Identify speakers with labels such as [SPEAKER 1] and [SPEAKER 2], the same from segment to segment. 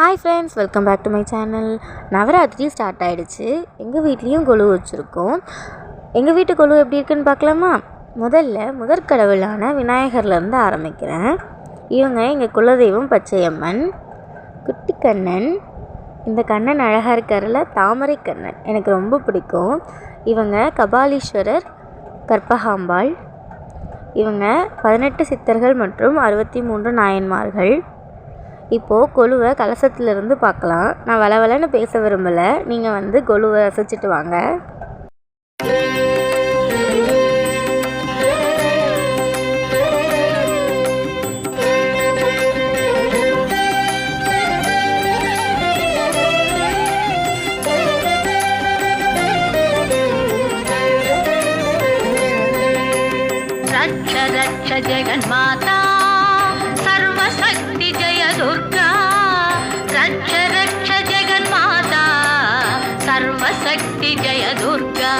[SPEAKER 1] Hi friends welcome back to my channel Navaratri start ஆகிடுச்சு எங்கள் வீட்லேயும் கொலு வச்சுருக்கோம். எங்கள் வீட்டு கொலு எப்படி இருக்குன்னு பார்க்கலாமா? முதல்ல முதற்கடவுளான விநாயகர்லேருந்து ஆரம்பிக்கிறேன். இவங்க எங்கள் குலதெய்வம் பச்சையம்மன் குட்டி கண்ணன் இந்த கண்ணன் அழகாக இருக்கார்ல தாமரை கண்ணன். எனக்கு ரொம்ப பிடிக்கும். இவங்க கபாலீஸ்வரர் கற்பகாம்பாள். இவங்க பதினெட்டு சித்தர்கள் மற்றும் அறுபத்தி மூன்று நாயன்மார்கள். இப்போது கொலுவை கலசத்துலேருந்து பார்க்கலாம் நான் வளவலன்னு பேச விரும்பலை நீங்கள் வந்து கொலுவை ரசிச்சுட்டு வாங்க
[SPEAKER 2] रक्ष रक्ष जगन्माता సర్వశక్తి జయ దుర్గా. రక్ష రక్ష జగన్మాత సర్వశక్తి జయ దుర్గా.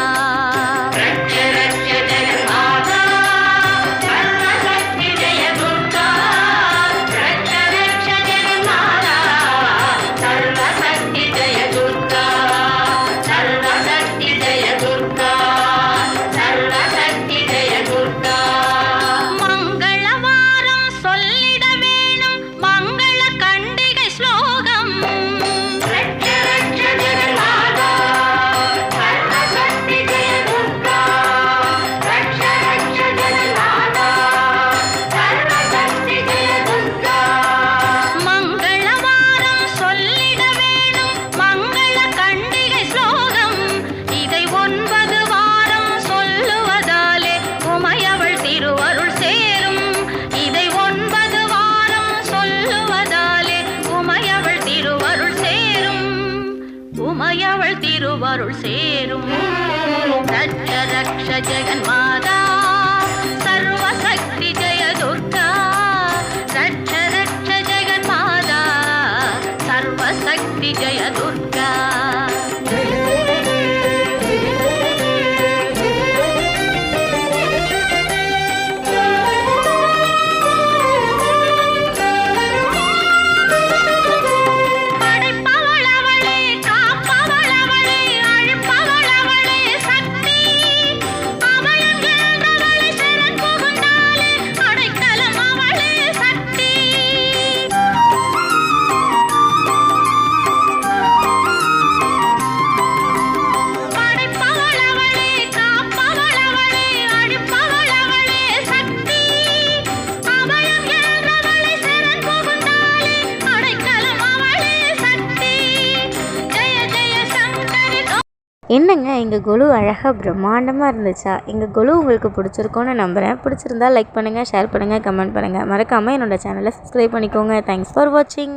[SPEAKER 2] திருவருள் சேரும். ரட்ச ரக்ஷ ஜெகன்மாதா. சர்வசக்தி
[SPEAKER 1] என்னங்க எங்கள் கொலு அழகாக பிரம்மாண்டமாக இருந்துச்சா? எங்கள் கொலு உங்களுக்கு பிடிச்சிருக்கோன்னு நம்புகிறேன் பிடிச்சிருந்தா லைக் பண்ணுங்கள் ஷேர் பண்ணுங்கள் கமெண்ட் பண்ணுங்கள் மறக்காமல் என்னோடய சேனலை சப்ஸ்கிரைப் பண்ணிக்கோங்க. தேங்க்ஸ் ஃபார் வாட்சிங்